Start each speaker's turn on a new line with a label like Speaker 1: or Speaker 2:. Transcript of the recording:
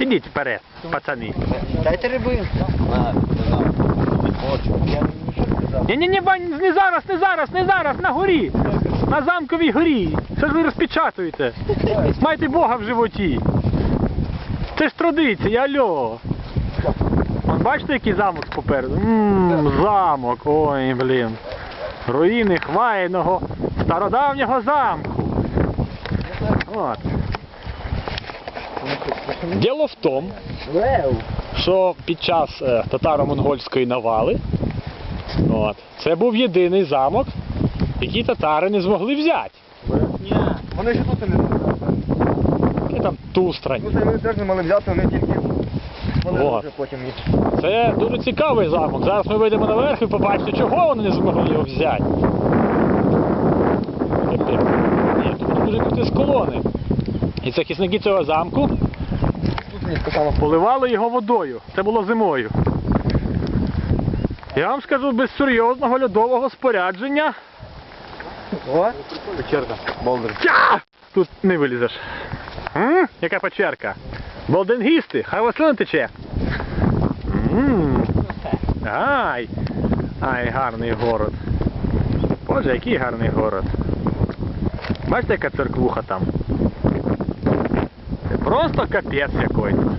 Speaker 1: Ідіть вперед, пацани.
Speaker 2: Дайте риби.
Speaker 1: Ні, ні, бань, не зараз, не зараз, не зараз, на горі. На замковій горі. Що ж ви розпечатуєте? Майте Бога в животі. Це ж традиція, альо. Вон, бачите, який замок попереду? Ммм, замок, ой, блін. Руїни хвайного стародавнього замку. От. Діло в тому, що під час е, татаро-монгольської навали от, це був єдиний замок, який татари не змогли взяти.
Speaker 2: Ні. Вони ще тут не
Speaker 1: І там Тустрань.
Speaker 2: Ну, вони теж не мали взяти, вони тільки вони вже потім їх.
Speaker 1: Це дуже цікавий замок. Зараз ми вийдемо наверх і побачите, чого вони не змогли його взяти. Ні, тут дуже круті з колони. І захисники цього замку
Speaker 2: Тут.
Speaker 1: Поливали його водою. Це було зимою. Я вам скажу, без серйозного льодового спорядження
Speaker 2: О, печерка, болдер.
Speaker 1: Тут не вилізеш. М? Яка печерка? Болденгісти, хай вас слина тече. М. Ай! Ай, гарний город. Боже, який гарний город. Бачите, яка церквуха там? Просто капец какой-то.